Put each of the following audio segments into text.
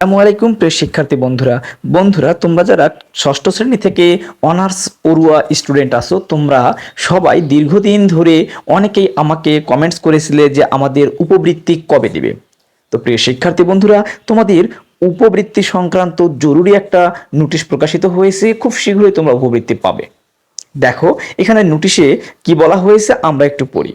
আসসালামু আলাইকুম, প্রিয় শিক্ষার্থী বন্ধুরা। বন্ধুরা, তোমরা যারা ষষ্ঠ শ্রেণি থেকে অনার্স পড়ুয়া স্টুডেন্ট আসো তোমরা সবাই দীর্ঘদিন ধরে অনেকেই আমাকে কমেন্টস করেছিলে যে আমাদের উপবৃত্তি কবে দিবে। তো প্রিয় শিক্ষার্থী বন্ধুরা, তোমাদের উপবৃত্তি সংক্রান্ত জরুরি একটা নোটিশ প্রকাশিত হয়েছে, খুব শীঘ্রই তোমরা উপবৃত্তি পাবে। দেখো, এখানে নোটিশে কি বলা হয়েছে আমরা একটু পড়ি।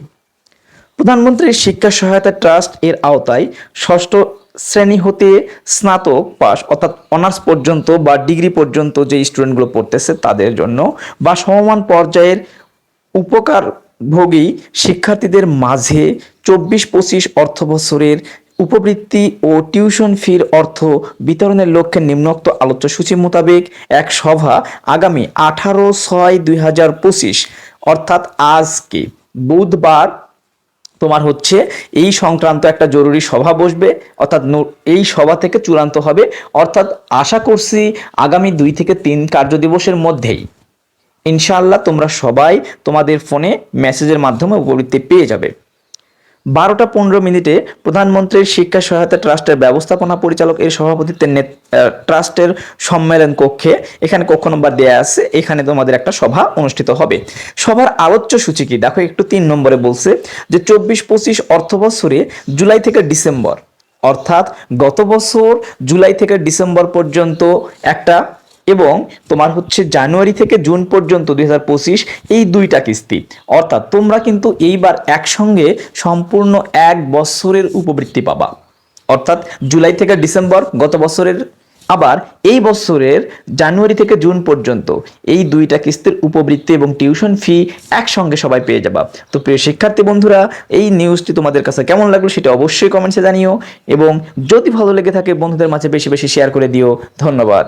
প্রধানমন্ত্রীর শিক্ষা সহায়তা ট্রাস্ট এর আওতায় ষষ্ঠ শ্রেণি হতে স্নাতক পাস অর্থাৎ অনার্স পর্যন্ত বা ডিগ্রি পর্যন্ত যে স্টুডেন্টগুলো পড়তেছে তাদের জন্য বা সমমান পর্যায়ের উপকারভোগী শিক্ষার্থীদের মাঝে চব্বিশ পঁচিশ অর্থ বছরের উপবৃত্তি ও টিউশন ফির অর্থ বিতরণের লক্ষ্যে নিম্নোক্ত আলোচ্য সূচি মোতাবেক এক সভা আগামী আঠারো ছয় দুই হাজার পঁচিশ, অর্থাৎ আজকে, বুধবার তোমার হচ্ছে এই সংক্রান্ত একটা জরুরি সভা বসবে, অর্থাৎ এই সভা থেকে চূড়ান্ত হবে। অর্থাৎ আশা করছি আগামী দুই থেকে তিন কার্য দিবসের মধ্যেই ইনশাআল্লাহ তোমরা সবাই তোমাদের ফোনে মেসেজের মাধ্যমে উপবৃত্তি পেয়ে যাবে। বারোটা পনেরো মিনিটে প্রধানমন্ত্রীর শিক্ষা সহায়তা ট্রাস্টের ব্যবস্থাপনা পরিচালক এর সভাপতিত্বের ট্রাস্টের সম্মেলন কক্ষে এখানে কক্ষ নম্বর দেয়া আছে। এখানে তোমাদের একটা সভা অনুষ্ঠিত হবে। সভার আলোচ্য সূচি কি? দেখো, একটু তিন নম্বরে বলছে যে চব্বিশ পঁচিশ অর্থ বছরে জুলাই থেকে ডিসেম্বর, অর্থাৎ গত বছর জুলাই থেকে ডিসেম্বর পর্যন্ত একটা এবং তোমার হচ্ছে জানুয়ারি থেকে জুন পর্যন্ত দুই হাজার পঁচিশ এই দুইটা কিস্তি। অর্থাৎ তোমরা কিন্তু এইবার একসঙ্গে সম্পূর্ণ এক বছরের উপবৃত্তি পাবা। অর্থাৎ জুলাই থেকে ডিসেম্বর গত বছরের, আবার এই বছরের জানুয়ারি থেকে জুন পর্যন্ত এই দুইটা কিস্তির উপবৃত্তি এবং টিউশন ফি একসঙ্গে সবাই পেয়ে যাবা। তো প্রিয় শিক্ষার্থী বন্ধুরা, এই নিউজটি তোমাদের কাছে কেমন লাগল সেটা অবশ্যই কমেন্টসে জানিও এবং যদি ভালো লেগে থাকে বন্ধুদের মাঝে বেশি বেশি শেয়ার করে দিও। ধন্যবাদ।